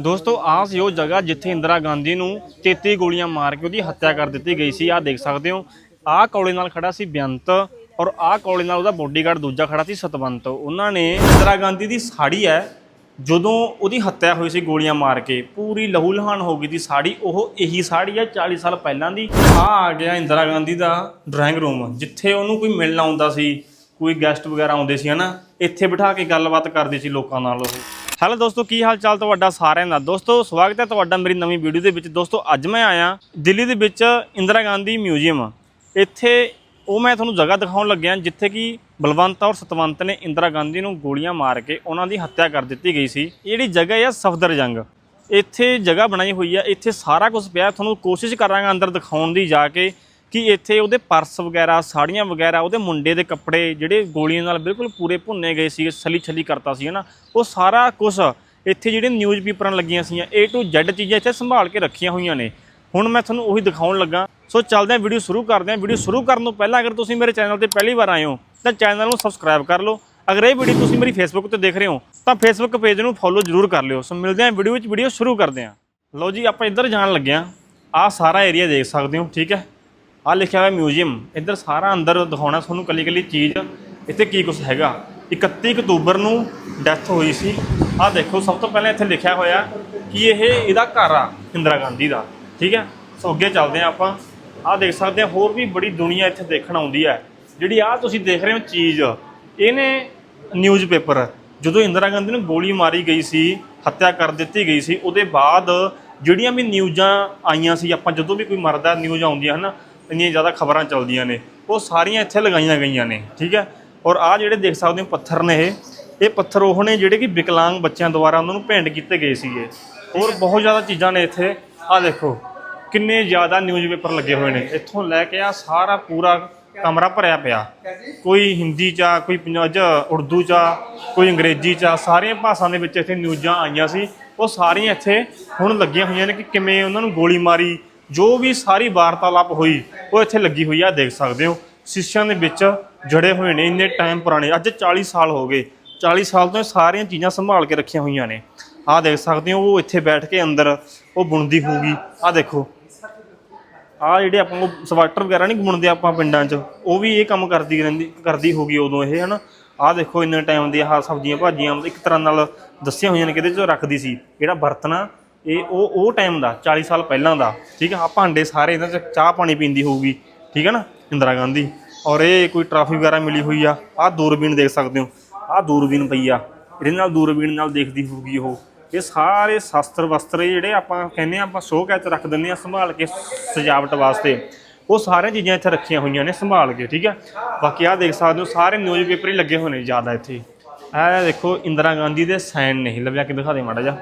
ਦੋਸਤੋ, ਆਹ ਸੀ ਉਹ ਜਗ੍ਹਾ ਜਿੱਥੇ ਇੰਦਰਾ ਗਾਂਧੀ ਨੂੰ 33 ਗੋਲੀਆਂ ਮਾਰ ਕੇ ਉਹਦੀ ਹੱਤਿਆ ਕਰ ਦਿੱਤੀ ਗਈ ਸੀ। ਆਹ ਦੇਖ ਸਕਦੇ ਹੋ, ਆਹ ਕੌਲੇ ਨਾਲ ਖੜਾ ਸੀ ਬੇਅੰਤ ਔਰ ਆਹ ਕੌਲੇ ਨਾਲ ਉਹਦਾ ਬੋਡੀਗਾਰਡ ਦੂਜਾ ਖੜਾ ਸੀ ਸਤਵੰਤ। ਉਹਨਾਂ ਨੇ ਇੰਦਰਾ ਗਾਂਧੀ ਦੀ ਸਾੜੀ ਹੈ, ਜਦੋਂ ਉਹਦੀ ਹੱਤਿਆ ਹੋਈ ਸੀ ਗੋਲੀਆਂ ਮਾਰ ਕੇ, ਪੂਰੀ ਲਹੂ ਲਹਾਨ ਹੋ ਗਈ ਦੀ ਸਾੜੀ, ਉਹ ਇਹੀ ਸਾੜੀ ਹੈ 40 ਸਾਲ ਪਹਿਲਾਂ ਦੀ। ਆਹ ਆ ਗਿਆ ਇੰਦਰਾ ਗਾਂਧੀ ਦਾ ਡਰਾਇੰਗ ਰੂਮ ਜਿੱਥੇ ਉਹਨੂੰ ਕੋਈ ਮਿਲਣ ਆਉਂਦਾ ਸੀ, ਕੋਈ ਗੈਸਟ ਵਗੈਰਾ ਆਉਂਦੇ ਸੀ, ਹਨਾ? ਇੱਥੇ ਬਿਠਾ ਕੇ ਗੱਲਬਾਤ ਕਰਦੀ ਸੀ ਲੋਕਾਂ ਨਾਲ ਉਹ। ਹੈਲੋ ਦੋਸਤੋ, ਕੀ ਹਾਲ ਚਾਲ ਤੁਹਾਡਾ ਸਾਰਿਆਂ ਦਾ? ਦੋਸਤੋ, ਸਵਾਗਤ ਹੈ ਤੁਹਾਡਾ ਮੇਰੀ ਨਵੀਂ ਵੀਡੀਓ ਦੇ ਵਿੱਚ। ਦੋਸਤੋ, ਅੱਜ ਮੈਂ ਆਇਆ ਦਿੱਲੀ ਦੇ ਵਿੱਚ ਇੰਦਰਾ ਗਾਂਧੀ ਮਿਊਜ਼ੀਅਮ। ਇੱਥੇ ਉਹ ਮੈਂ ਤੁਹਾਨੂੰ ਜਗ੍ਹਾ ਦਿਖਾਉਣ ਲੱਗਿਆ, ਜਿੱਥੇ ਕਿ ਬਲਵੰਤ ਔਰ ਸਤਵੰਤ ਨੇ ਇੰਦਰਾ ਗਾਂਧੀ ਨੂੰ ਗੋਲੀਆਂ ਮਾਰ ਕੇ ਉਹਨਾਂ ਦੀ ਹੱਤਿਆ ਕਰ ਦਿੱਤੀ ਗਈ ਸੀ। ਜਿਹੜੀ ਜਗ੍ਹਾ ਹੈ ਸਫਦਰਜੰਗ ਇੱਥੇ ਜਗ੍ਹਾ ਬਣਾਈ ਹੋਈ ਹੈ। ਇੱਥੇ ਸਾਰਾ ਕੁਝ ਪਿਆ। ਤੁਹਾਨੂੰ ਕੋਸ਼ਿਸ਼ ਕਰਾਂਗਾ ਅੰਦਰ ਦਿਖਾਉਣ ਦੀ ਜਾ ਕੇ। ਕਿ ਇੱਥੇ ਉਹਦੇ ਪਰਸ ਵਗੈਰਾ, ਸਾੜੀਆਂ ਵਗੈਰਾ, ਉਹਦੇ ਮੁੰਡੇ ਦੇ ਕੱਪੜੇ ਜਿਹੜੇ ਗੋਲੀਆਂ ਨਾਲ ਬਿਲਕੁਲ ਪੂਰੇ ਭੁੰਨੇ ਗਏ ਸੀ ਛਲੀ ਛਲੀ ਕਰਤਾ ਸੀ, ਹਨਾ? ਉਹ ਸਾਰਾ ਕੁਝ ਇੱਥੇ ਜਿਹੜੇ ਨਿਊਜ਼ ਪੇਪਰਾਂ ਲੱਗੀਆਂ ਸੀਆਂ A to Z ਚੀਜ਼ਾਂ ਇੱਥੇ ਸੰਭਾਲ ਕੇ ਰੱਖੀਆਂ ਹੋਈਆਂ ਨੇ। ਹੁਣ ਮੈਂ ਤੁਹਾਨੂੰ ਉਹੀ ਦਿਖਾਉਣ ਲੱਗਾ। ਸੋ ਚੱਲਦੇ ਹਾਂ ਵੀਡੀਓ ਸ਼ੁਰੂ ਕਰਦੇ ਹਾਂ ਵੀਡੀਓ ਸ਼ੁਰੂ ਕਰਨ ਤੋਂ ਪਹਿਲਾਂ ਅਗਰ ਤੁਸੀਂ ਮੇਰੇ ਚੈਨਲ ਤੇ ਪਹਿਲੀ ਵਾਰ ਆਏ ਹੋ, ਤਾਂ ਚੈਨਲ ਨੂੰ ਸਬਸਕ੍ਰਾਈਬ ਕਰ ਲਓ। ਅਗਰ ਇਹ ਵੀਡੀਓ ਤੁਸੀਂ ਮੇਰੀ ਫੇਸਬੁੱਕ ਤੇ ਦੇਖ ਰਹੇ ਹੋ, ਤਾਂ ਫੇਸਬੁੱਕ ਪੇਜ ਨੂੰ ਫੋਲੋ ਜ਼ਰੂਰ ਕਰ ਲਿਓ। ਸੋ ਮਿਲਦੇ ਹਾਂ ਵੀਡੀਓ ਵਿੱਚ ਵੀਡੀਓ ਸ਼ੁਰੂ ਕਰਦੇ ਹਾਂ ਲਓ ਜੀ, ਆਪਾਂ ਇੱਧਰ ਜਾਣ ਲੱਗੇ ਹਾਂ ਆਹ ਸਾਰਾ ਏਰੀਆ ਦੇਖ ਸਕਦੇ ਹੋ, ਠੀਕ ਹੈ? ਆਹ ਲਿਖਿਆ ਹੋਇਆ ਮਿਊਜ਼ੀਅਮ, ਇੱਧਰ ਸਾਰਾ ਅੰਦਰ ਦਿਖਾਉਣਾ ਤੁਹਾਨੂੰ ਕੱਲੀ ਕੱਲੀ ਚੀਜ਼, ਇੱਥੇ ਕੀ ਕੁਝ ਹੈਗਾ। 31 ਅਕਤੂਬਰ ਨੂੰ ਡੈਥ ਹੋਈ ਸੀ। ਆਹ ਦੇਖੋ, ਸਭ ਤੋਂ ਪਹਿਲਾਂ ਇੱਥੇ ਲਿਖਿਆ ਹੋਇਆ ਕਿ ਇਹ ਇਹਦਾ ਘਰ ਆ, ਇੰਦਰਾ ਗਾਂਧੀ ਦਾ, ਠੀਕ ਹੈ? ਸੋ ਅੱਗੇ ਚੱਲਦੇ ਹਾਂ ਆਪਾਂ। ਆਹ ਦੇਖ ਸਕਦੇ ਹਾਂ, ਹੋਰ ਵੀ ਬੜੀ ਦੁਨੀਆ ਇੱਥੇ ਦੇਖਣ ਆਉਂਦੀ ਹੈ। ਜਿਹੜੀ ਆਹ ਤੁਸੀਂ ਦੇਖ ਰਹੇ ਹੋ ਚੀਜ਼, ਇਹਨੇ ਨਿਊਜ਼ਪੇਪਰ ਜਦੋਂ ਇੰਦਰਾ ਗਾਂਧੀ ਨੂੰ ਗੋਲੀ ਮਾਰੀ ਗਈ ਸੀ, ਹੱਤਿਆ ਕਰ ਦਿੱਤੀ ਗਈ ਸੀ, ਉਹਦੇ ਬਾਅਦ ਜਿਹੜੀਆਂ ਵੀ ਨਿਊਜ਼ਾਂ ਆਈਆਂ ਸੀ, ਆਪਾਂ ਜਦੋਂ ਵੀ ਕੋਈ ਮਰਦਾ ਨਿਊਜ਼ ਆਉਂਦੀਆਂ ਹਨ ਇੰਨੀਆਂ ਜ਼ਿਆਦਾ ਖਬਰਾਂ ਚੱਲਦੀਆਂ ਨੇ, ਉਹ ਸਾਰੀਆਂ ਇੱਥੇ ਲਗਾਈਆਂ ਗਈਆਂ ਨੇ, ਠੀਕ ਹੈ? ਔਰ ਆਹ ਜਿਹੜੇ ਦੇਖ ਸਕਦੇ ਹੋ ਪੱਥਰ ਨੇ ਇਹ ਇਹ ਪੱਥਰ ਉਹ ਨੇ ਜਿਹੜੇ ਕਿ ਵਿਕਲਾਂਗ ਬੱਚਿਆਂ ਦੁਆਰਾ ਉਹਨਾਂ ਨੂੰ ਭੇਂਟ ਕੀਤੇ ਗਏ ਸੀਗੇ। ਹੋਰ ਬਹੁਤ ਜ਼ਿਆਦਾ ਚੀਜ਼ਾਂ ਨੇ ਇੱਥੇ। ਆਹ ਦੇਖੋ, ਕਿੰਨੇ ਜ਼ਿਆਦਾ ਨਿਊਜ਼ਪੇਪਰ ਲੱਗੇ ਹੋਏ ਨੇ। ਇੱਥੋਂ ਲੈ ਕੇ ਆ ਸਾਰਾ ਪੂਰਾ ਕਮਰਾ ਭਰਿਆ ਪਿਆ। ਕੋਈ ਹਿੰਦੀ ਚ ਆ, ਕੋਈ ਪੰਜਾਬੀ ਉਰਦੂ ਚ ਆ, ਕੋਈ ਅੰਗਰੇਜ਼ੀ ਚ ਆ, ਸਾਰੀਆਂ ਭਾਸ਼ਾ ਦੇ ਵਿੱਚ ਇੱਥੇ ਨਿਊਜ਼ਾਂ ਆਈਆਂ ਸੀ। ਉਹ ਸਾਰੀਆਂ ਇੱਥੇ ਹੁਣ ਲੱਗੀਆਂ ਹੋਈਆਂ ਨੇ ਕਿ ਕਿਵੇਂ ਉਹਨਾਂ ਨੂੰ ਗੋਲੀ ਮਾਰੀ ਜੋ ਵੀ ਸਾਰੀ ਵਾਰਤਾਲਾਪ ਹੋਈ, ਉਹ ਇੱਥੇ ਲੱਗੀ ਹੋਈ ਆ, ਦੇਖ ਸਕਦੇ ਹੋ। ਸ਼ੀਸ਼ਿਆਂ ਦੇ ਵਿੱਚ ਜੜੇ ਹੋਏ ਨੇ, ਇੰਨੇ ਟਾਈਮ ਪੁਰਾਣੇ। ਅੱਜ 40 ਸਾਲ ਹੋ ਗਏ। 40 ਸਾਲ ਤੋਂ ਇਹ ਸਾਰੀਆਂ ਚੀਜ਼ਾਂ ਸੰਭਾਲ ਕੇ ਰੱਖੀਆਂ ਹੋਈਆਂ ਨੇ। ਆਹ ਦੇਖ ਸਕਦੇ ਹੋ, ਉਹ ਇੱਥੇ ਬੈਠ ਕੇ ਅੰਦਰ ਉਹ ਬੁਣਦੀ ਹੋਊਗੀ। ਆਹ ਦੇਖੋ। ਆ ਜਿਹੜੇ ਆਪਾਂ ਉਹ ਸਵਾਟਰ ਵਗੈਰਾ ਨਹੀਂ ਬੁਣਦੇ ਆਪਾਂ ਪਿੰਡਾਂ 'ਚ, ਉਹ ਵੀ ਇਹ ਕੰਮ ਕਰਦੀ ਰਹਿੰਦੀ, ਕਰਦੀ ਹੋਗੀ ਉਦੋਂ ਇਹ, ਹਨਾ? ਆਹ ਦੇਖੋ, ਇੰਨੇ ਟਾਈਮ ਦੀ ਆਹ ਸਬਜ਼ੀਆਂ ਭਾਜੀਆਂ ਇੱਕ ਤਰ੍ਹਾਂ ਨਾਲ ਦੱਸੀਆਂ ਹੋਈਆਂ ਨੇ, ਕਿਹਦੇ 'ਚ ਰੱਖਦੀ ਸੀ। ਜਿਹੜਾ ਬਰਤਨਾ ਇਹ ਉਹ ਉਹ ਟਾਈਮ ਦਾ 40 ਸਾਲ ਪਹਿਲਾਂ ਦਾ, ਠੀਕ ਹੈ ਆ ਭਾਂਡੇ ਸਾਰੇ ਇਹਨਾਂ 'ਚ ਚਾਹ ਪਾਣੀ ਪੀਂਦੀ ਹੋਊਗੀ, ਠੀਕ ਹੈ ਨਾ? ਇੰਦਰਾ ਗਾਂਧੀ। ਔਰ ਇਹ ਕੋਈ ਟਰਾਫੀ ਵਗੈਰਾ ਮਿਲੀ ਹੋਈ ਆ? ਆਹ ਦੂਰਬੀਨ ਦੇਖ ਸਕਦੇ ਹੋ। ਆਹ ਦੂਰਬੀਨ ਪਈ ਆ। ਇਹਦੇ ਨਾਲ ਦੂਰਬੀਨ ਨਾਲ ਦੇਖਦੀ ਹੋਊਗੀ ਉਹ। ਇਹ ਸਾਰੇ ਸ਼ਸਤਰ ਵਸਤਰ ਜਿਹੜੇ ਆਪਾਂ ਕਹਿੰਦੇ ਆ, ਆਪਾਂ ਸ਼ੋਅ ਕੈਚ ਰੱਖ ਦਿੰਦੇ ਆ ਸੰਭਾਲ ਕੇ ਸਜਾਵਟ ਵਾਸਤੇ। ਉਹ ਸਾਰੀਆਂ ਚੀਜ਼ਾਂ ਇੱਥੇ ਰੱਖੀਆਂ ਹੋਈਆਂ ਨੇ ਸੰਭਾਲ ਕੇ, ਠੀਕ ਹੈ ਬਾਕੀ ਆਹ ਦੇਖ ਸਕਦੇ ਹੋ, ਸਾਰੇ ਨਿਊਜ਼ਪੇਪਰ ਹੀ ਲੱਗੇ ਹੋਏ ਨੇ ਜ਼ਿਆਦਾ ਇੱਥੇ। ਇਹ ਦੇਖੋ, ਇੰਦਰਾ ਗਾਂਧੀ ਦੇ ਸਾਈਨ ਨਹੀਂ ਲੱਭਿਆ ਕਿ ਦਿਖਾ ਦੇ ਮਾੜਾ ਜਿਹਾ।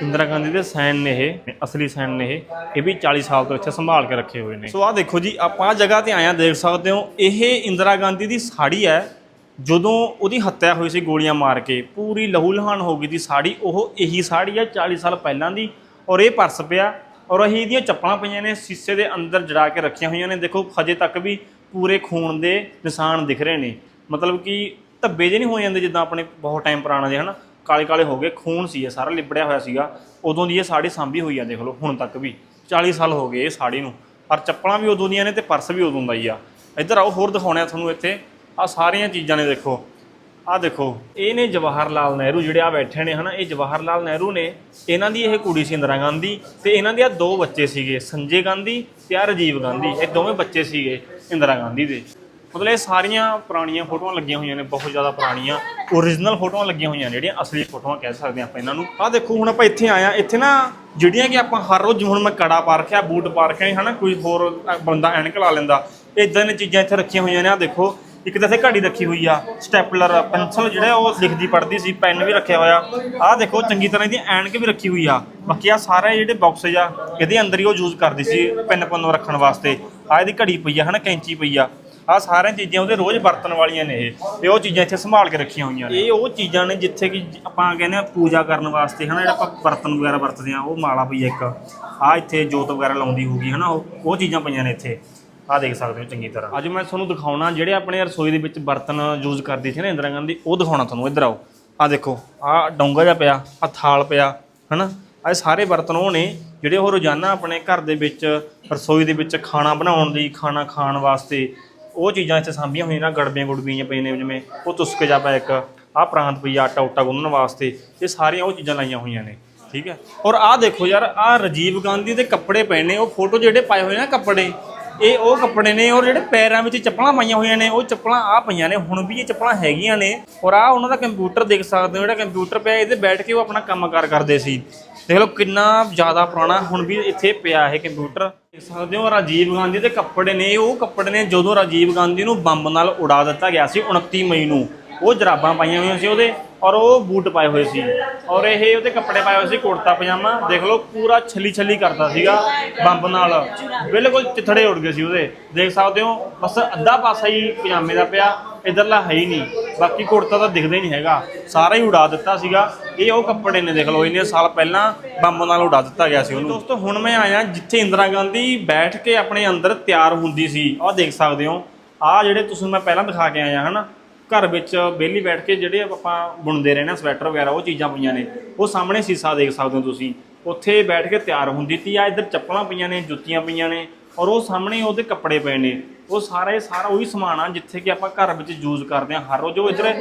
ਇੰਦਰਾ ਗਾਂਧੀ ਦੇ ਸਾਈਨ ਨੇ ਇਹ, ਅਸਲੀ ਸਾਈਨ ਨੇ ਇਹ ਇਹ ਵੀ 40 ਸਾਲ ਤੋਂ ਇੱਥੇ ਸੰਭਾਲ ਕੇ ਰੱਖੇ ਹੋਏ ਨੇ। ਸੋ ਆਹ ਦੇਖੋ ਜੀ, ਆਪਾਂ ਆਹ ਜਗ੍ਹਾ ਤੇ ਆਇਆ ਦੇਖ ਸਕਦੇ ਹੋ, ਇਹ ਇੰਦਰਾ ਗਾਂਧੀ ਦੀ ਸਾੜੀ ਹੈ। ਜਦੋਂ ਉਹਦੀ ਹੱਤਿਆ ਹੋਈ ਸੀ ਗੋਲੀਆਂ ਮਾਰ ਕੇ, ਪੂਰੀ ਲਹੂ ਲਹਾਨ ਹੋ ਗਈ ਦੀ ਸਾੜੀ, ਉਹ ਇਹੀ ਸਾੜੀ ਹੈ 40 ਸਾਲ ਪਹਿਲਾਂ ਦੀ, ਔਰ ਇਹ ਪਰਸ ਪਿਆ, ਔਰ ਅਸੀਂ ਇਹਦੀਆਂ ਚੱਪਲਾਂ ਪਈਆਂ ਨੇ, ਸੀਸੇ ਦੇ ਅੰਦਰ ਜੜਾ ਕੇ ਰੱਖੀਆਂ ਹੋਈਆਂ ਨੇ। ਦੇਖੋ, ਹਜੇ ਤੱਕ ਵੀ ਪੂਰੇ ਖੂਨ ਦੇ ਨਿਸ਼ਾਨ ਦਿਖ ਰਹੇ ਨੇ। ਮਤਲਬ ਕਿ ਧੱਬੇ ਜੇ ਨਹੀਂ ਹੋ ਜਾਂਦੇ ਜਿੱਦਾਂ ਆਪਣੇ ਬਹੁਤ ਟਾਈਮ ਪੁਰਾਣਾ ਦੇ ਹਨਾ? ਕਾਲੇ ਕਾਲੇ ਹੋ ਗਏ, ਖੂਨ ਸੀ ਇਹ, ਸਾਰਾ ਲਿਬੜਿਆ ਹੋਇਆ ਸੀਗਾ। ਉਦੋਂ ਦੀ ਇਹ ਸਾੜੀ ਸਾਂਭੀ ਹੋਈ ਆ, ਦੇਖ ਲਓ, ਹੁਣ ਤੱਕ ਵੀ। 40 ਸਾਲ ਹੋ ਗਏ ਇਹ ਸਾੜੀ ਨੂੰ। ਪਰ ਚੱਪਲਾਂ ਵੀ ਉਦੋਂ ਦੀਆਂ ਨੇ ਤੇ ਪਰਸ ਵੀ ਉਦੋਂ ਦਾ ਹੀ ਆ। ਇੱਧਰ ਆਓ, ਹੋਰ ਦਿਖਾਉਣਿਆ ਤੁਹਾਨੂੰ ਇੱਥੇ। ਆ ਸਾਰੀਆਂ ਚੀਜ਼ਾਂ ਨੇ, ਦੇਖੋ। ਆ ਦੇਖੋ, ਇਹ ਨੇ ਜਵਾਹਰ ਲਾਲ ਨਹਿਰੂ ਜਿਹੜੇ ਆ ਬੈਠੇ ਨੇ, ਹਨਾ? ਇਹ ਜਵਾਹਰ ਲਾਲ ਨਹਿਰੂ ਨੇ, ਇਹਨਾਂ ਦੀ ਇਹ ਕੁੜੀ ਸੀ ਇੰਦਰਾ ਗਾਂਧੀ ਤੇ ਇਹਨਾਂ ਦੇ ਆ ਦੋ ਬੱਚੇ ਸੀਗੇ, ਸੰਜੇ ਗਾਂਧੀ ਤੇ ਆ ਰਾਜੀਵ ਗਾਂਧੀ। ਇਹ ਦੋਵੇਂ ਬੱਚੇ ਸੀਗੇ ਇੰਦਰਾ ਗਾਂਧੀ ਦੇ। ਮਤਲਬ ਇਹ ਸਾਰੀਆਂ ਪੁਰਾਣੀਆਂ ਫੋਟੋਆਂ ਲੱਗੀਆਂ ਹੋਈਆਂ ਨੇ, ਬਹੁਤ ਜ਼ਿਆਦਾ ਪੁਰਾਣੀਆਂ ਓਰੀਜਨਲ ਫੋਟੋਆਂ ਲੱਗੀਆਂ ਹੋਈਆਂ ਨੇ, ਜਿਹੜੀਆਂ ਅਸਲੀ ਫੋਟੋਆਂ ਕਹਿ ਸਕਦੇ ਆਪਾਂ ਇਹਨਾਂ ਨੂੰ। ਆਹ ਦੇਖੋ, ਹੁਣ ਆਪਾਂ ਇੱਥੇ ਆਇਆ ਇੱਥੇ ਨਾ ਜਿਹੜੀਆਂ ਕਿ ਆਪਾਂ ਹਰ ਰੋਜ਼, ਹੁਣ ਮੈਂ ਕੜਾ ਪਾ ਰੱਖਿਆ, ਬੂਟ ਪਾ ਰੱਖਿਆ ਹਨਾ, ਕੋਈ ਹੋਰ ਬੰਦਾ ਐਨਕ ਲਾ ਲੈਂਦਾ। ਇਦਾਂ ਦੀਆਂ ਚੀਜ਼ਾਂ ਇੱਥੇ ਰੱਖੀਆਂ ਹੋਈਆਂ ਨੇ, ਆਹ ਦੇਖੋ, ਇੱਕ ਤਾਂ ਇੱਥੇ ਘੜੀ ਰੱਖੀ ਹੋਈ ਆ ਸਟੈਪਲਰ ਪੈਨਸਲ ਜਿਹੜਾ ਉਹ ਲਿਖਦੀ ਪੜਦੀ ਸੀ ਪੈਨ ਵੀ ਰੱਖਿਆ ਹੋਇਆ। ਆਹ ਦੇਖੋ, ਚੰਗੀ ਤਰ੍ਹਾਂ ਇਹਦੀ ਐਨਕ ਵੀ ਰੱਖੀ ਹੋਈ ਆ। ਬਾਕੀ ਆ ਸਾਰੇ ਜਿਹੜੇ ਬਾਕਸੇਜ ਆ, ਇਹਦੇ ਅੰਦਰ ਹੀ ਉਹ ਯੂਜ਼ ਕਰਦੀ ਸੀ ਪੈਨ ਪੁੰਨ ਰੱਖਣ ਵਾਸਤੇ। ਆ ਇਹਦੀ ਘੜੀ ਪਈ ਆ, ਹਨਾ, ਕੈਂਚੀ ਪਈ ਆ। ਆ ਸਾਰੀਆਂ ਚੀਜ਼ਾਂ ਉਹਦੇ ਰੋਜ਼ ਵਰਤਣ ਵਾਲੀਆਂ ਨੇ ਇਹ ਤੇ ਉਹ ਚੀਜ਼ਾਂ ਇੱਥੇ ਸੰਭਾਲ ਕੇ ਰੱਖੀਆਂ ਹੋਈਆਂ ਨੇ। ਇਹ ਉਹ ਚੀਜ਼ਾਂ ਨੇ ਜਿੱਥੇ ਕਿ ਆਪਾਂ ਕਹਿੰਦੇ ਆ ਪੂਜਾ ਕਰਨ ਵਾਸਤੇ ਹਨਾ ਜਿਹੜਾ ਆਪਾਂ ਬਰਤਨ ਵਗੈਰਾ ਵਰਤਦੇ ਆ ਉਹ ਮਾਲਾ ਪਈ ਇੱਕ। ਆ ਇੱਥੇ ਜੋਤ ਵਗੈਰਾ ਲਾਉਂਦੀ ਹੋਊਗੀ ਹਨਾ ਉਹ ਉਹ ਚੀਜ਼ਾਂ ਪਈਆਂ ਨੇ ਇੱਥੇ। ਆ ਦੇਖ ਸਕਦੇ ਹੋ ਚੰਗੀ ਤਰ੍ਹਾਂ। ਅੱਜ ਮੈਂ ਤੁਹਾਨੂੰ ਦਿਖਾਉਣਾ ਜਿਹੜੇ ਆਪਣੇ ਰਸੋਈ ਦੇ ਵਿੱਚ ਬਰਤਨ ਯੂਜ਼ ਕਰਦੀ ਸੀ ਨਾ ਇੰਦਰਾ ਗਾਂਧੀ ਉਹ ਦਿਖਾਉਣਾ ਤੁਹਾਨੂੰ ਇੱਧਰ ਆਓ। ਆ ਦੇਖੋ ਆ ਡੋਂਗਾ ਜਿਹਾ ਪਿਆ ਆ ਥਾਲ ਪਿਆ ਹਨਾ ਇਹ ਸਾਰੇ ਬਰਤਨ ਉਹ ਨੇ ਜਿਹੜੇ ਉਹ ਰੋਜ਼ਾਨਾ ਆਪਣੇ ਘਰ ਦੇ ਵਿੱਚ ਰਸੋਈ ਦੇ ਵਿੱਚ ਖਾਣਾ ਬਣਾਉਣ ਲਈ ਖਾਣਾ ਖਾਣ ਵਾਸਤੇ ਉਹ ਚੀਜ਼ਾਂ ਇੱਥੇ ਸਾਂਭੀਆਂ ਹੋਈਆਂ ਨਾ ਗੜਬੀਆਂ ਗੁੜਬੀਆਂ ਪਈਆਂ ਨੇ, ਜਿਵੇਂ ਉਹ ਤੁਸਕ ਜਾ ਪਿਆ ਇੱਕ, ਆਹ ਪ੍ਰਾਂਤ ਪਈ ਆਟਾ ਉਟਾ ਗੁੰਨਣ ਵਾਸਤੇ, ਇਹ ਸਾਰੀਆਂ ਉਹ ਚੀਜ਼ਾਂ ਲਾਈਆਂ ਹੋਈਆਂ ਨੇ, ਠੀਕ ਹੈ। ਔਰ ਆਹ ਦੇਖੋ ਯਾਰ, ਆਹ ਰਾਜੀਵ ਗਾਂਧੀ ਦੇ ਕੱਪੜੇ ਪਏ ਨੇ, ਉਹ ਫੋਟੋ ਜਿਹੜੇ ਪਾਏ ਹੋਏ ਨਾ ਕੱਪੜੇ, ਇਹ ਉਹ ਕੱਪੜੇ ਨੇ ਔਰ ਜਿਹੜੇ ਪੈਰਾਂ ਵਿੱਚ ਚੱਪਲਾਂ ਪਾਈਆਂ ਹੋਈਆਂ ਨੇ, ਉਹ ਚੱਪਲਾਂ ਆ ਪਈਆਂ ਨੇ, ਹੁਣ ਵੀ ਇਹ ਚੱਪਲਾਂ ਹੈਗੀਆਂ ਨੇ, ਔਰ ਆ ਉਹਨਾਂ ਦਾ ਕੰਪਿਊਟਰ ਦੇਖ ਸਕਦੇ ਹੋ, ਜਿਹੜਾ ਕੰਪਿਊਟਰ ਪਿਆ, ਇਹਦੇ ਬੈਠ ਕੇ ਉਹ ਆਪਣਾ ਕੰਮਕਾਰ ਕਰਦੇ ਸੀ। ਦੇਖ ਲਓ ਕਿੰਨਾ ਜ਼ਿਆਦਾ ਪੁਰਾਣਾ ਹੁਣ ਵੀ ਇੱਥੇ ਪਿਆ ਇਹ ਕੰਪਿਊਟਰ। ਦੇਖ ਸਕਦੇ ਹੋ ਰਾਜੀਵ ਗਾਂਧੀ ਦੇ ਕੱਪੜੇ ਨੇ, ਉਹ ਕੱਪੜੇ ਨੇ ਜਦੋਂ ਰਾਜੀਵ ਗਾਂਧੀ ਨੂੰ ਬੰਬ ਨਾਲ ਉਡਾ ਦਿੱਤਾ ਗਿਆ ਸੀ 29 ਮਈ ਨੂੰ। ਉਹ ਜਰਾਬਾਂ ਪਾਈਆਂ ਹੋਈਆਂ ਸੀ ਉਹਦੇ ਔਰ ਉਹ ਬੂਟ ਪਾਏ ਹੋਏ ਸੀ। ਔਰ ਇਹ ਉਹਦੇ ਕੱਪੜੇ ਪਾਏ ਹੋਏ ਸੀ ਕੁੜਤਾ, ਪਜਾਮਾ। ਦੇਖ ਲਓ ਪੂਰਾ ਛੱਲੀ ਛੱਲੀ ਕਰਦਾ ਸੀਗਾ ਬੰਬ ਨਾਲ। ਬਿਲਕੁਲ ਚਿਥੜੇ ਉੱਡ ਗਏ ਸੀ ਉਹਦੇ। ਦੇਖ ਸਕਦੇ ਹੋ, ਬਸ ਅੱਧਾ ਪਾਸਾ ਹੀ ਪਜਾਮੇ ਦਾ ਪਿਆ, ਇਧਰਲਾ ਹੈ ਹੀ ਨਹੀਂ। ਬਾਕੀ ਕੁੜਤਾ ਤਾਂ ਦਿਖਦਾ ਹੀ ਨਹੀਂ ਹੈਗਾ। ਸਾਰਾ ਹੀ ਉਡਾ ਦਿੱਤਾ ਸੀਗਾ। ਇਹ ਉਹ ਕੱਪੜੇ ਨੇ ਦੇਖ ਲਓ, ਇੰਨੇ ਸਾਲ ਪਹਿਲਾਂ ਬੰਬ ਨਾਲ ਉਡਾ ਦਿੱਤਾ ਗਿਆ ਸੀ ਉਹਨੂੰ। ਦੋਸਤੋ, ਹੁਣ ਮੈਂ ਆਇਆ ਜਿੱਥੇ ਇੰਦਰਾ ਗਾਂਧੀ ਬੈਠ ਕੇ ਆਪਣੇ ਅੰਦਰ ਤਿਆਰ ਹੁੰਦੀ ਸੀ। ਆਹ ਦੇਖ ਸਕਦੇ ਹੋ। ਆਹ ਜਿਹੜੇ ਤੁਸੀਂ ਮੈਂ ਪਹਿਲਾਂ ਦਿਖਾ ਕੇ ਆਇਆ, ਹਨਾ? ਘਰ ਵਿੱਚ ਬੇਲੀ ਬੈਠ ਕੇ ਜਿਹੜੇ ਆਪਾਂ ਬੁਣਦੇ ਰਹਿਣਾ ਸਵੈਟਰ ਵਗੈਰਾ, ਉਹ ਚੀਜ਼ਾਂ ਪਈਆਂ ਨੇ। ਉਹ ਸਾਹਮਣੇ ਸੀਸਾ ਦੇਖ ਸਕਦੇ ਹੋ ਤੁਸੀਂ। ਉੱਥੇ ਬੈਠ ਕੇ ਤਿਆਰ ਹੁੰਦੀ ਸੀ। ਆ ਇੱਧਰ ਚੱਪਲਾਂ ਪਈਆਂ ਨੇ, ਜੁੱਤੀਆਂ ਪਈਆਂ ਨੇ। ਔਰ ਉਹ ਸਾਹਮਣੇ ਉਹਦੇ ਕੱਪੜੇ ਪਏ ਨੇ। ਉਹ ਸਾਰਾ ਇਹ ਸਾਰਾ ਉਹੀ ਸਮਾਨ ਆ ਜਿੱਥੇ ਕਿ ਆਪਾਂ ਘਰ ਵਿੱਚ ਯੂਜ਼ ਕਰਦੇ ਹਾਂ ਹਰ ਰੋਜ਼ ਉਹ ਇੱਧਰ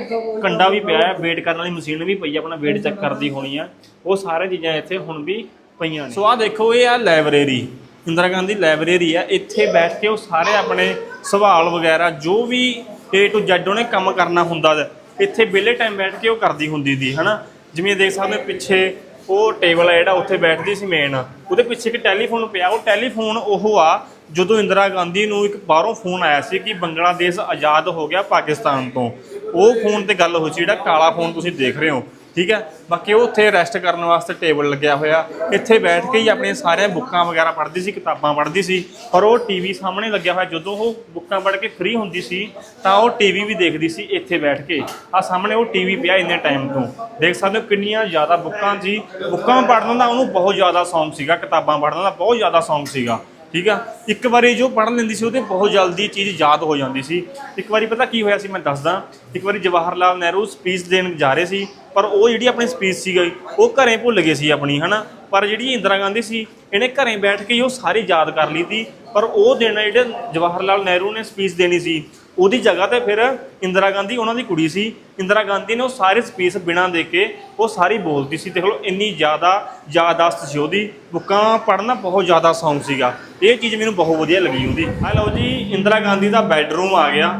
ਕੰਡਾ ਵੀ ਪਿਆ ਹੈ ਵੇਟ ਕਰਨ ਵਾਲੀ ਮਸ਼ੀਨ ਵੀ ਪਈ ਆ, ਆਪਣਾ ਵੇਟ ਚੈੱਕ ਕਰਦੀ ਹੋਣੀ ਆ। ਉਹ ਸਾਰੇ ਚੀਜ਼ਾਂ ਇੱਥੇ ਹੁਣ ਵੀ ਪਈਆਂ ਨੇ। ਸੋ ਆ ਦੇਖੋ, ਇਹ ਆ ਲਾਇਬ੍ਰੇਰੀ ਇੰਦਰਾ ਗਾਂਧੀ ਲਾਇਬ੍ਰੇਰੀ ਆ। ਇੱਥੇ ਬੈਠ ਕੇ ਉਹ ਸਾਰੇ ਆਪਣੇ ਸਵਾਲ ਵਗੈਰਾ, ਜੋ ਵੀ A to Z ਉਹਨੇ ਕੰਮ ਕਰਨਾ ਹੁੰਦਾ ਇੱਥੇ ਵਿਹਲੇ ਟਾਈਮ ਬੈਠ ਕੇ ਉਹ ਕਰਦੀ ਹੁੰਦੀ ਸੀ, ਹਨਾ? ਜਿਵੇਂ ਦੇਖ ਸਕਦੇ ਹੋ, ਪਿੱਛੇ ਉਹ ਟੇਬਲ ਆ ਜਿਹੜਾ ਉੱਥੇ ਬੈਠਦੀ ਸੀ ਮੇਨ ਉਹਦੇ ਪਿੱਛੇ ਇੱਕ ਟੈਲੀਫੋਨ ਪਿਆ। ਉਹ ਟੈਲੀਫੋਨ ਉਹ ਆ, ਜਦੋਂ ਇੰਦਰਾ ਗਾਂਧੀ ਨੂੰ ਇੱਕ ਬਾਹਰੋਂ ਫੋਨ ਆਇਆ ਸੀ ਕਿ ਬੰਗਲਾਦੇਸ਼ ਆਜ਼ਾਦ ਹੋ ਗਿਆ ਪਾਕਿਸਤਾਨ ਤੋਂ। ਉਹ ਫੋਨ ਤੇ ਗੱਲ ਹੋਈ ਸੀ ਜਿਹੜਾ ਕਾਲਾ ਫੋਨ ਤੁਸੀਂ ਦੇਖ ਰਹੇ ਹੋ। ਠੀਕ ਹੈ? ਬਾਕੀ ਉਹ ਉੱਥੇ ਰੈਸਟ ਕਰਨ ਵਾਸਤੇ ਟੇਬਲ ਲੱਗਿਆ ਹੋਇਆ। ਇੱਥੇ ਬੈਠ ਕੇ ਹੀ ਆਪਣੀਆਂ ਸਾਰੀਆਂ ਬੁੱਕਾਂ ਵਗੈਰਾ ਪੜ੍ਹਦੀ ਸੀ, ਕਿਤਾਬਾਂ ਪੜ੍ਹਦੀ ਸੀ। ਪਰ ਉਹ ਟੀਵੀ ਸਾਹਮਣੇ ਲੱਗਿਆ ਹੋਇਆ। ਜਦੋਂ ਉਹ ਬੁੱਕਾਂ ਪੜ੍ਹ ਕੇ ਫ੍ਰੀ ਹੁੰਦੀ ਸੀ, ਤਾਂ ਉਹ ਟੀਵੀ ਵੀ ਦੇਖਦੀ ਸੀ ਇੱਥੇ ਬੈਠ ਕੇ। ਆ ਸਾਹਮਣੇ ਉਹ ਟੀਵੀ ਪਿਆ ਇੰਨੇ ਟਾਈਮ ਤੋਂ। ਦੇਖ ਸਕਦੇ ਹੋ ਕਿੰਨੀਆਂ ਜ਼ਿਆਦਾ ਬੁੱਕਾਂ ਸੀ। ਬੁੱਕਾਂ ਪੜ੍ਹਨ ਦਾ ਉਹਨੂੰ ਬਹੁਤ ਜ਼ਿਆਦਾ ਸ਼ੌਂਕ ਸੀਗਾ। ਕਿਤਾਬਾਂ ਪੜ੍ਹਨ ਦਾ ਬਹੁਤ ਜ਼ਿਆਦਾ ਸ਼ੌਂਕ ਸੀਗਾ। ਠੀਕ ਆ? ਇੱਕ ਵਾਰੀ ਜੋ ਪੜ੍ਹ ਲੈਂਦੀ ਸੀ, ਉਹਦੇ ਬਹੁਤ ਜਲਦੀ ਚੀਜ਼ ਯਾਦ ਹੋ ਜਾਂਦੀ ਸੀ। ਇੱਕ ਵਾਰੀ ਪਤਾ ਕੀ ਹੋਇਆ ਸੀ ਮੈਂ ਦੱਸਦਾ। ਇੱਕ ਵਾਰੀ ਜਵਾਹਰ ਲਾਲ ਨਹਿਰੂ ਸਪੀਚ ਦੇਣ ਜਾ ਰਹੇ ਸੀ, ਪਰ ਉਹ ਜਿਹੜੀ ਆਪਣੀ ਸਪੀਚ ਸੀ ਗਈ, ਉਹ ਘਰੇ ਭੁੱਲ ਗਏ ਸੀ ਆਪਣੀ, ਹਨਾ? ਪਰ ਜਿਹੜੀ ਇੰਦਰਾ ਗਾਂਧੀ ਸੀ, ਇਹਨੇ ਘਰੇ ਬੈਠ ਕੇ ਹੀ ਉਹ ਸਾਰੀ ਯਾਦ ਕਰ ਲਈ ਤੀ ਪਰ ਉਹ ਦਿਨ ਜਿਹੜੇ ਜਵਾਹਰ ਲਾਲ ਨਹਿਰੂ ਨੇ ਸਪੀਚ ਦੇਣੀ ਸੀ ਉਹਦੀ ਜਗ੍ਹਾ ਤੇ ਫਿਰ ਇੰਦਰਾ ਗਾਂਧੀ ਉਹਨਾਂ ਦੀ ਕੁੜੀ ਸੀ। ਇੰਦਰਾ ਗਾਂਧੀ ਨੇ ਉਹ ਸਾਰੇ ਸਪੀਚ ਬਿਨਾਂ ਦੇ ਕੇ ਉਹ ਸਾਰੀ ਬੋਲਦੀ ਸੀ। ਦੇਖ ਲਓ, ਇੰਨੀ ਜ਼ਿਆਦਾ ਯਾਦਾਸ਼ਤ ਸੀ ਉਹਦੀ। ਬੁੱਕਾਂ ਪੜ੍ਹਨਾ ਬਹੁਤ ਜ਼ਿਆਦਾ ਸ਼ੌਂਕ ਸੀਗਾ। ਇਹ ਚੀਜ਼ ਮੈਨੂੰ ਬਹੁਤ ਵਧੀਆ ਲੱਗੀ ਉਹਦੀ। ਆ ਲਓ ਜੀ, ਇੰਦਰਾ ਗਾਂਧੀ ਦਾ ਬੈੱਡਰੂਮ ਆ ਗਿਆ।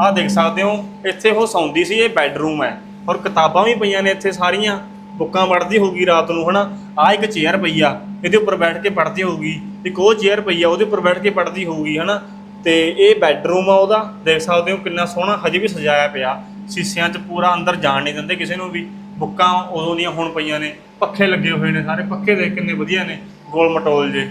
ਆਹ ਦੇਖ ਸਕਦੇ ਹੋ, ਇੱਥੇ ਉਹ ਸੌਂਦੀ ਸੀ, ਇਹ ਬੈੱਡਰੂਮ ਹੈ। ਔਰ ਕਿਤਾਬਾਂ ਵੀ ਪਈਆਂ ਨੇ ਇੱਥੇ ਸਾਰੀਆਂ। ਬੁੱਕਾਂ ਪੜ੍ਹਦੀ ਹੋਊਗੀ ਰਾਤ ਨੂੰ, ਹਨਾ? ਆ ਇੱਕ ਚੇਅਰ ਪਈ ਆ, ਇਹਦੇ ਉੱਪਰ ਬੈਠ ਕੇ ਪੜ੍ਹਦੀ ਹੋਊਗੀ। ਇੱਕ ਉਹ ਚੇਅਰ ਪਈ ਆ, ਉਹਦੇ ਉੱਪਰ ਬੈਠ ਕੇ ਪੜ੍ਹਦੀ ਹੋਊਗੀ, ਹਨਾ? ਤੇ ਇਹ ਬੈੱਡਰੂਮ ਆ ਉਹਦਾ, ਦੇਖ ਸਕਦੇ ਹੋ ਕਿੰਨਾ ਸੋਹਣਾ, ਹਜੇ ਵੀ ਸਜਾਇਆ ਪਿਆ। ਸ਼ੀਸ਼ਿਆਂ 'ਚ ਪੂਰਾ ਅੰਦਰ ਜਾਣ ਨਹੀਂ ਦਿੰਦੇ ਕਿਸੇ ਨੂੰ ਵੀ। ਬੁੱਕਾਂ ਉਦੋਂ ਦੀਆਂ ਹੁਣ ਪਈਆਂ ਨੇ, ਪੱਖੇ ਲੱਗੇ ਹੋਏ ਨੇ ਸਾਰੇ, ਪੱਖੇ ਦੇਖ ਕਿੰਨੇ ਵਧੀਆ ਨੇ, ਗੋਲ ਮਟੋਲ ਜੇ।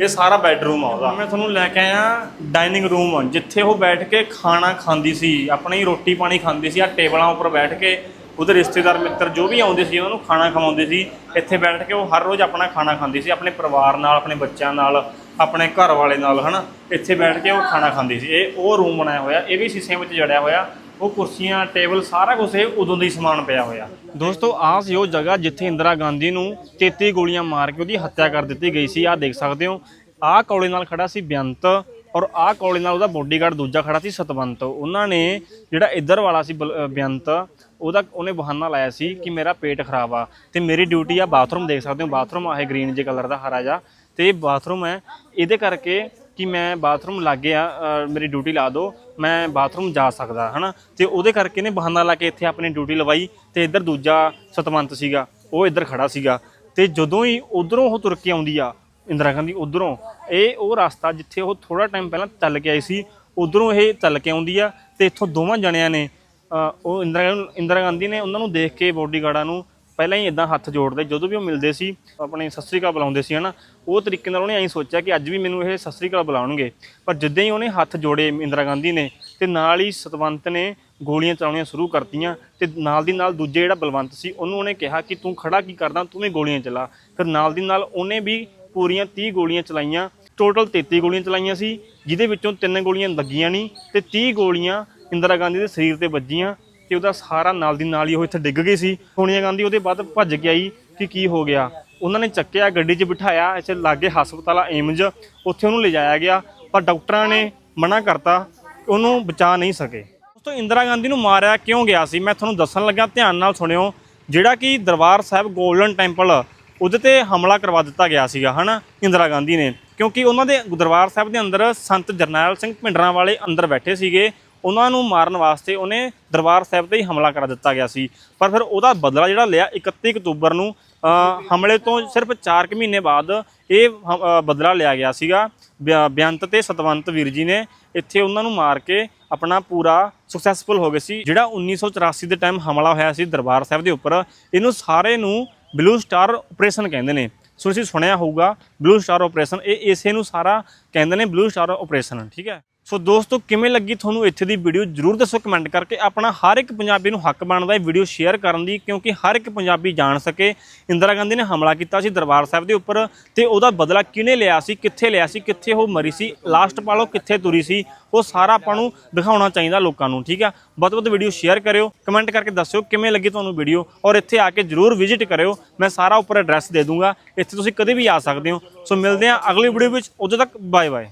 ਇਹ ਸਾਰਾ ਬੈੱਡਰੂਮ ਆ ਉਹਦਾ। ਮੈਂ ਤੁਹਾਨੂੰ ਲੈ ਕੇ ਆਇਆ ਡਾਈਨਿੰਗ ਰੂਮ, ਜਿੱਥੇ ਉਹ ਬੈਠ ਕੇ ਖਾਣਾ ਖਾਂਦੀ ਸੀ, ਆਪਣੀ ਰੋਟੀ ਪਾਣੀ ਖਾਂਦੀ ਸੀ, ਆ ਟੇਬਲਾਂ ਉੱਪਰ ਬੈਠ ਕੇ, ਉਹਦੇ ਰਿਸ਼ਤੇਦਾਰ ਮਿੱਤਰ ਜੋ ਵੀ ਆਉਂਦੇ ਸੀ, ਉਹਨਾਂ ਨੂੰ ਖਾਣਾ ਖਵਾਉਂਦੇ ਸੀ। ਇੱਥੇ ਬੈਠ ਕੇ ਉਹ ਹਰ ਰੋਜ਼ ਆਪਣਾ ਖਾਣਾ ਖਾਂਦੀ ਸੀ, ਆਪਣੇ ਪਰਿਵਾਰ ਨਾਲ, ਆਪਣੇ ਬੱਚਿਆਂ ਨਾਲ ਆਪਣੇ ਘਰ ਵਾਲੇ ਨਾਲ, ਹਨਾ? ਇੱਥੇ ਬੈਠ ਕੇ ਉਹ ਖਾਣਾ ਖਾਂਦੀ ਸੀ। ਇਹ ਉਹ ਰੂਮ ਬਣਾਇਆ ਹੋਇਆ, ਇਹ ਵੀ ਸ਼ੀਸ਼ੇ ਵਿੱਚ ਜੜਿਆ ਹੋਇਆ। ਉਹ ਕੁਰਸੀਆਂ ਟੇਬਲ ਸਾਰਾ ਕੁਝ ਇਹ ਉਦੋਂ ਦਾ ਹੀ ਸਮਾਨ ਪਿਆ ਹੋਇਆ। ਦੋਸਤੋ, ਆਹ ਸੀ ਉਹ ਜਗ੍ਹਾ ਜਿੱਥੇ ਇੰਦਰਾ ਗਾਂਧੀ ਨੂੰ 33 ਗੋਲੀਆਂ ਮਾਰ ਕੇ ਉਹਦੀ ਹੱਤਿਆ ਕਰ ਦਿੱਤੀ ਗਈ ਸੀ। ਆਹ ਦੇਖ ਸਕਦੇ ਹੋ, ਆਹ ਕੌਲੇ ਨਾਲ ਖੜਾ ਸੀ ਬੇਅੰਤ ਔਰ ਆਹ ਕੌਲੇ ਨਾਲ ਉਹਦਾ ਬੋਡੀਗਾਰਡ ਦੂਜਾ ਖੜਾ ਸੀ ਸਤਵੰਤ। ਉਹਨਾਂ ਨੇ ਜਿਹੜਾ ਇੱਧਰ ਵਾਲਾ ਸੀ ਬਲ- ਬੇਅੰਤ, ਉਹਦਾ ਉਹਨੇ ਬਹਾਨਾ ਲਾਇਆ ਸੀ ਕਿ ਮੇਰਾ ਪੇਟ ਖਰਾਬ ਆ ਤੇ ਮੇਰੀ ਡਿਊਟੀ ਆ ਬਾਥਰੂਮ, ਦੇਖ ਸਕਦੇ ਹੋ, ਬਾਥਰੂਮ ਆ, ਇਹ ਗ੍ਰੀਨ ਜੇ ਕਲਰ ਦਾ, ਹਰਾ ਜਾ ਤੇ ਇਹ ਬਾਥਰੂਮ ਹੈ। ਇਹਦੇ ਕਰਕੇ ਕਿ ਮੈਂ ਬਾਥਰੂਮ ਲਾਗੇ ਆ ਮੇਰੀ ਡਿਊਟੀ ਲਾ ਦਿਓ ਮੈਂ ਬਾਥਰੂਮ ਜਾ ਸਕਦਾ, ਹਨਾ? ਤੇ ਉਹਦੇ ਕਰਕੇ ਨੇ ਬਹਾਨਾ ਲਾ ਕੇ ਇੱਥੇ ਆਪਣੀ ਡਿਊਟੀ ਲਵਾਈ ਤੇ ਇੱਧਰ ਦੂਜਾ ਸਤਵੰਤ ਸੀਗਾ, ਉਹ ਇੱਧਰ ਖੜਾ ਸੀਗਾ। ਤੇ ਜਦੋਂ ਹੀ ਉਧਰੋਂ ਉਹ ਤੁਰ ਕੇ ਆਉਂਦੀ ਆ, ਇੰਦਰਾ ਗਾਂਧੀ, ਉਧਰੋਂ, ਇਹ ਉਹ ਰਸਤਾ ਜਿੱਥੇ ਉਹ ਥੋੜਾ ਟਾਈਮ ਪਹਿਲਾਂ ਚੱਲ ਕੇ ਆਈ ਸੀ, ਉਧਰੋਂ ਇਹ ਚੱਲ ਕੇ ਆਉਂਦੀ ਆ ਤੇ ਇੱਥੋਂ ਦੋਵਾਂ ਜਣਿਆਂ ਨੇ ਉਹ ਇੰਦਰਾ ਇੰਦਰਾ ਗਾਂਧੀ ਨੇ ਉਹਨਾਂ ਨੂੰ ਦੇਖ ਕੇ ਬੋਡੀਗਾਰਡਾਂ ਨੂੰ ਪਹਿਲਾਂ ਹੀ ਇਦਾਂ ਹੱਥ ਜੋੜਦੇ, ਜਦੋਂ ਵੀ ਉਹ ਮਿਲਦੇ ਸੀ, ਆਪਣੇ ਸਤਿ ਸ੍ਰੀ ਅਕਾਲ ਬੁਲਾਉਂਦੇ ਸੀ, ਹਨਾ? ਉਹ ਤਰੀਕੇ ਨਾਲ ਉਹਨੇ ਐਂ ਸੋਚਿਆ ਕਿ ਅੱਜ ਵੀ ਮੈਨੂੰ ਇਹ ਸਤਿ ਸ੍ਰੀ ਅਕਾਲ ਬੁਲਾਉਣਗੇ। ਪਰ ਜਿੱਦਾਂ ਹੀ ਉਹਨੇ ਹੱਥ ਜੋੜੇ ਇੰਦਰਾ ਗਾਂਧੀ ਨੇ ਤੇ ਨਾਲ ਹੀ ਸਤਵੰਤ ਨੇ ਗੋਲੀਆਂ ਚਲਾਉਣੀਆਂ ਸ਼ੁਰੂ ਕਰਤੀਆਂ ਤੇ ਨਾਲ ਦੀ ਨਾਲ ਦੂਜੇ ਜਿਹੜਾ ਬਲਵੰਤ ਸੀ, ਉਹਨੂੰ ਉਹਨੇ ਕਿਹਾ ਕਿ ਤੂੰ ਖੜਾ ਕੀ ਕਰਦਾ, ਤੂੰ ਵੀ ਗੋਲੀਆਂ ਚਲਾ। ਫਿਰ ਨਾਲ ਦੀ ਨਾਲ ਉਹਨੇ ਵੀ ਪੂਰੀਆਂ 30 ਗੋਲੀਆਂ ਚਲਾਈਆਂ। ਟੋਟਲ 33 ਗੋਲੀਆਂ ਚਲਾਈਆਂ ਸੀ, ਜਿਹਦੇ ਵਿੱਚੋਂ ਤਿੰਨ ਗੋਲੀਆਂ ਲੱਗੀਆਂ ਨਹੀਂ ਤੇ 30 ਗੋਲੀਆਂ ਇੰਦਰਾ ਗਾਂਧੀ ਦੇ ਸਰੀਰ ਤੇ ਵੱਜੀਆਂ ਤੇ ਉਹਦਾ ਸਾਰਾ ਨਾਲ ਦੀ ਨਾਲ ਹੀ ਉਹ ਇੱਥੇ ਡਿੱਗ ਗਈ ਸੀ। ਸੋਨੀਆ ਗਾਂਧੀ ਉਹਦੇ ਬਾਅਦ ਭੱਜ ਕੇ ਆਈ ਕਿ ਕੀ ਹੋ ਗਿਆ। ਉਹਨਾਂ ਨੇ ਚੱਕਿਆ, ਗੱਡੀ 'ਚ ਬਿਠਾਇਆ, ਇੱਥੇ ਲਾਗੇ ਹਸਪਤਾਲ ਆ, ਏਮਜ, ਉੱਥੇ ਉਹਨੂੰ ਲਿਜਾਇਆ ਗਿਆ, ਪਰ ਡਾਕਟਰਾਂ ਨੇ ਮਨਾ ਕਰਤਾ ਉਹਨੂੰ ਬਚਾ ਨਹੀਂ ਸਕੇ। ਉਸ ਤੋਂ ਇੰਦਰਾ ਗਾਂਧੀ ਨੂੰ ਮਾਰਿਆ ਕਿਉਂ ਗਿਆ ਸੀ? ਮੈਂ ਤੁਹਾਨੂੰ ਦੱਸਣ ਲੱਗਾ, ਧਿਆਨ ਨਾਲ ਸੁਣਿਓ, ਜਿਹੜਾ ਕਿ ਦਰਬਾਰ ਸਾਹਿਬ ਗੋਲਡਨ ਟੈਂਪਲ, ਉਹਦੇ ਤੇ ਹਮਲਾ ਕਰਵਾ ਦਿੱਤਾ ਗਿਆ ਸੀਗਾ, ਹਨਾ, ਇੰਦਰਾ ਗਾਂਧੀ ਨੇ? ਕਿਉਂਕਿ ਉਹਨਾਂ ਦੇ ਦਰਬਾਰ ਸਾਹਿਬ ਦੇ ਅੰਦਰ ਸੰਤ ਜਰਨੈਲ ਸਿੰਘ ਭਿੰਡਰਾਂ ਵਾਲੇ ਅੰਦਰ ਬੈਠੇ ਸੀਗੇ, ਉਹਨਾਂ ਨੂੰ ਮਾਰਨ ਵਾਸਤੇ ਉਹਨੇ ਦਰਬਾਰ ਸਾਹਿਬ ਤੇ ਹੀ ਹਮਲਾ ਕਰਾ ਦਿੱਤਾ ਗਿਆ ਸੀ। ਪਰ ਫਿਰ ਉਹਦਾ ਬਦਲਾ ਜਿਹੜਾ ਲਿਆ 31 ਅਕਤੂਬਰ ਨੂੰ ਹਮਲੇ ਤੋਂ ਸਿਰਫ 4 ਕੁ ਮਹੀਨੇ ਬਾਅਦ ਇਹ ਹ- ਬਦਲਾ ਲਿਆ ਗਿਆ ਸੀਗਾ। ਬਿਆ- ਬੇਅੰਤ ਤੇ ਸਤਵੰਤ ਵੀਰ ਜੀ ਨੇ ਇੱਥੇ ਉਹਨਾਂ ਨੂੰ ਮਾਰ ਕੇ ਆਪਣਾ ਪੂਰਾ ਸਕਸੈਸਫੁਲ ਹੋ ਗਏ ਸੀ, ਜਿਹੜਾ 1984 ਦੇ ਟਾਈਮ ਹਮਲਾ ਹੋਇਆ ਸੀ ਦਰਬਾਰ ਸਾਹਿਬ ਦੇ ਉੱਪਰ। ਇਹਨੂੰ ਸਾਰੇ ਨੂੰ ਬਲੂ ਸਟਾਰ ਆਪਰੇਸ਼ਨ ਕਹਿੰਦੇ ਨੇ। ਸੋ ਤੁਸੀਂ ਸੁਣਿਆ ਹੋਊਗਾ ਬਲੂ ਸਟਾਰ ਆਪਰੇਸ਼ਨ ਇਹ ਇਸੇ ਨੂੰ ਸਾਰਾ ਕਹਿੰਦੇ ਨੇ ਬਲੂ ਸਟਾਰ ਆਪਰੇਸ਼ਨ ਠੀਕ ਹੈ? ਸੋ ਦੋਸਤੋ, ਕਿਵੇਂ ਲੱਗੀ ਤੁਹਾਨੂੰ ਇੱਥੇ ਦੀ ਵੀਡੀਓ ਜਰੂਰ ਦੱਸੋ ਕਮੈਂਟ ਕਰਕੇ। ਆਪਣਾ ਹਰ ਇੱਕ ਪੰਜਾਬੀ ਨੂੰ ਹੱਕ ਬਣਦਾ ਹੈ ਵੀਡੀਓ ਸ਼ੇਅਰ ਕਰਨ ਦੀ, ਕਿਉਂਕਿ ਹਰ ਇੱਕ ਪੰਜਾਬੀ ਜਾਣ ਸਕੇ। ਇੰਦਰਾ ਗਾਂਧੀ ਨੇ ਹਮਲਾ ਕੀਤਾ ਸੀ ਦਰਬਾਰ ਸਾਹਿਬ ਦੇ ਉੱਪਰ ਤੇ ਉਹਦਾ ਬਦਲਾ ਕਿਹਨੇ ਲਿਆ ਸੀ, ਕਿੱਥੇ ਲਿਆ ਸੀ, ਕਿੱਥੇ ਉਹ ਮਰੀ ਸੀ ਲਾਸਟ ਪਾਲੋ ਕਿੱਥੇ ਤੁਰੀ ਸੀ, ਉਹ ਸਾਰਾ ਆਪਾਂ ਨੂੰ ਦਿਖਾਉਣਾ ਚਾਹੀਦਾ ਲੋਕਾਂ ਨੂੰ, ਠੀਕ ਆ? ਵੱਧ ਵੱਧ ਵੀਡੀਓ ਸ਼ੇਅਰ ਕਰਿਓ ਕਮੈਂਟ ਕਰਕੇ ਦੱਸਿਓ ਕਿਵੇਂ ਲੱਗੀ ਤੁਹਾਨੂੰ ਵੀਡੀਓ ਔਰ ਇੱਥੇ ਆ ਕੇ ਜਰੂਰ ਵਿਜ਼ਿਟ ਕਰਿਓ। ਮੈਂ ਸਾਰਾ ਉੱਪਰ ਐਡਰੈਸ ਦੇ ਦੂੰਗਾ, ਇੱਥੇ ਤੁਸੀਂ ਕਦੇ ਵੀ ਆ ਸਕਦੇ ਹੋ। ਸੋ ਮਿਲਦੇ ਹਾਂ ਅਗਲੀ ਵੀਡੀਓ ਵਿੱਚ, ਉਦੋਂ ਤੱਕ ਬਾਏ ਬਾਏ